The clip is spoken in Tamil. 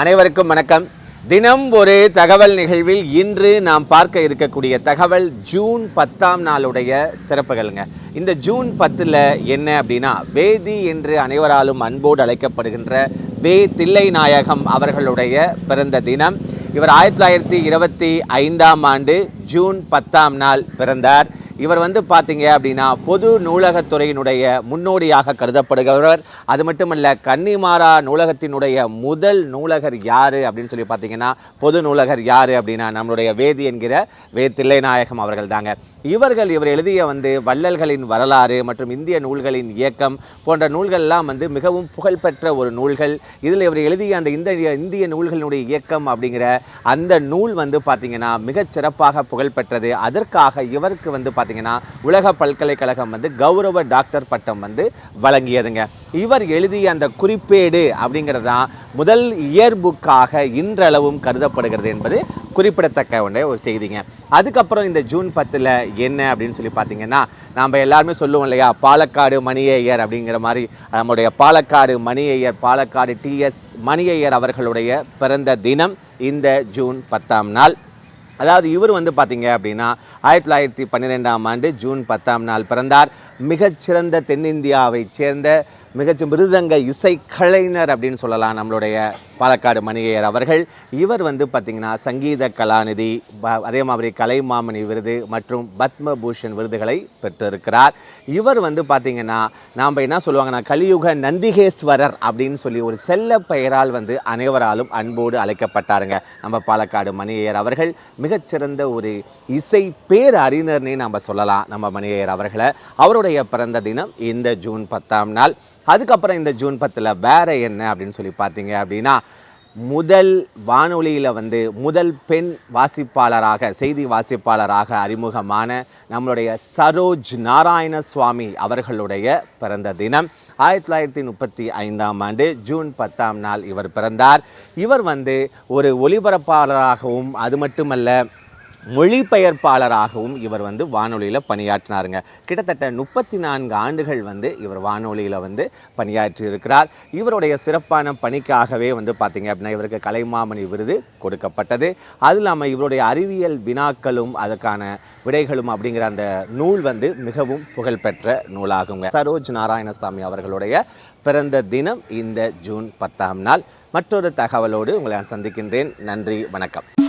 அனைவருக்கும் வணக்கம். தினம் ஒரு தகவல் நிகழ்வில் இன்று நாம் பார்க்க இருக்கக்கூடிய தகவல் ஜூன் பத்தாம் நாளுடைய சிறப்புகள்ங்க. இந்த ஜூன் பத்தில் என்ன அப்படின்னா வேதி என்று அனைவராலும் அன்போடு அழைக்கப்படுகின்ற வே தில்லை நாயகம் அவர்களுடைய பிறந்த தினம். இவர் ஆயிரத்தி தொள்ளாயிரத்தி இருபத்தி ஐந்தாம் ஆண்டு ஜூன் பத்தாம் நாள் பிறந்தார். இவர் வந்து பார்த்தீங்க அப்படின்னா பொது நூலகத்துறையினுடைய முன்னோடியாக கருதப்படுகிறவர். அது மட்டுமல்ல கன்னிமாரா நூலகத்தினுடைய முதல் நூலகர் யார் அப்படின்னு சொல்லி பார்த்தீங்கன்னா பொது நூலகர் யார் அப்படின்னா நம்மளுடைய வேதி என்கிற வே தில்லைநாயகம் அவர்கள் தாங்க இவர்கள் இவர் எழுதிய வந்து வள்ளல்களின் வரலாறு மற்றும் இந்திய நூல்களின் இயக்கம் போன்ற நூல்கள்லாம் வந்து மிகவும் புகழ்பெற்ற ஒரு நூல்கள். இதில் இவர் எழுதிய அந்த இந்த இந்திய நூல்களினுடைய இயக்கம் அப்படிங்கிற அந்த நூல் வந்து பார்த்தீங்கன்னா மிகச் சிறப்பாக புகழ்பெற்றது. அதற்காக இவருக்கு வந்து பார்த்தீங்கன்னா பார்த்தீங்கன்னா உலக பல்கலைக்கழகம் வந்து கௌரவ டாக்டர் பட்டம் வந்து வழங்கியதுங்க. இவர் எழுதிய அந்த குறிப்பேடு அப்படிங்கிறது தான் முதல் இயற்புக்காக இன்றளவும் கருதப்படுகிறது என்பது குறிப்பிடத்தக்க ஒன்றே ஒரு செய்திங்க. அதுக்கப்புறம் இந்த ஜூன் பத்தில் என்ன அப்படின்னு சொல்லி பார்த்தீங்கன்னா நாம் எல்லாருமே சொல்லுவோம் இல்லையா பாலக்காடு மணியையர் அப்படிங்கிற மாதிரி நம்முடைய பாலக்காடு மணியையர் பாலக்காடு டிஎஸ் மணியையர் அவர்களுடைய பிறந்த தினம் இந்த ஜூன் பத்தாம் நாள். அதாவது இவர் வந்து பார்த்தீங்க அப்படின்னா ஆயிரத்தி தொள்ளாயிரத்தி பன்னிரெண்டாம் ஆண்டு ஜூன் பத்தாம் நாள் பிறந்தார். மிகச்சிறந்த தென்னிந்தியாவைச் சேர்ந்த மிகச்ச மிருதங்க கலைஞர் அப்படின்னு சொல்லலாம் நம்மளுடைய பாலக்காடு மணிகையர் அவர்கள். இவர் வந்து பார்த்திங்கன்னா சங்கீத கலாநிதி ப- அதே மாதிரி கலைமாமணி விருது மற்றும் பத்மபூஷன் விருதுகளை பெற்றிருக்கிறார். இவர் வந்து பார்த்திங்கன்னா நாம் என்ன சொல்லுவாங்கன்னா கலியுக நந்திகேஸ்வரர் அப்படின்னு சொல்லி ஒரு செல்ல பெயரால் வந்து அனைவராலும் அன்போடு அழைக்கப்பட்டாருங்க நம்ம பாலக்காடு மணியையர் அவர்கள். மிகச்சிறந்த ஒரு இசை பேரறிஞர்னே நம்ம சொல்லலாம் நம்ம மணியையர் அவர்களை. அவருடைய பிறந்த தினம் இந்த ஜூன் பத்தாம் நாள். அதுக்கப்புறம் இந்த ஜூன் பத்தில் வேற என்ன அப்படின்னு சொல்லி பார்த்தீங்க அப்படின்னா முதல் வானொலியில் வந்து முதல் பெண் வாசிப்பாளராக செய்தி வாசிப்பாளராக அறிமுகமான நம்மளுடைய சரோஜ் நாராயண சுவாமி அவர்களுடைய பிறந்த தினம் ஆயிரத்தி தொள்ளாயிரத்தி முப்பத்தி ஐந்தாம் ஆண்டு ஜூன் பத்தாம் நாள் இவர் பிறந்தார். இவர் வந்து ஒரு ஒலிபரப்பாளராகவும் அது மட்டுமல்ல மொழிபெயர்ப்பாளராகவும் இவர் வந்து வானொலியில் பணியாற்றினாருங்க. கிட்டத்தட்ட முப்பத்தி நான்கு ஆண்டுகள் வந்து இவர் வானொலியில் வந்து பணியாற்றி இருக்கிறார் இவருடைய சிறப்பான பணிக்காகவே வந்து பார்த்தீங்க அப்படின்னா இவருக்கு கலைமாமணி விருது கொடுக்கப்பட்டது. அது இல்லாமல் இவருடைய அறிவியல் வினாக்களும் அதற்கான விடைகளும் அப்படிங்கிற அந்த நூல் வந்து மிகவும் புகழ்பெற்ற நூலாகுங்க. சரோஜ் நாராயணசாமி அவர்களுடைய பிறந்த தினம் இந்த ஜூன் பத்தாம் நாள். மற்றொரு தகவலோடு உங்களை நான் சந்திக்கின்றேன். நன்றி வணக்கம்.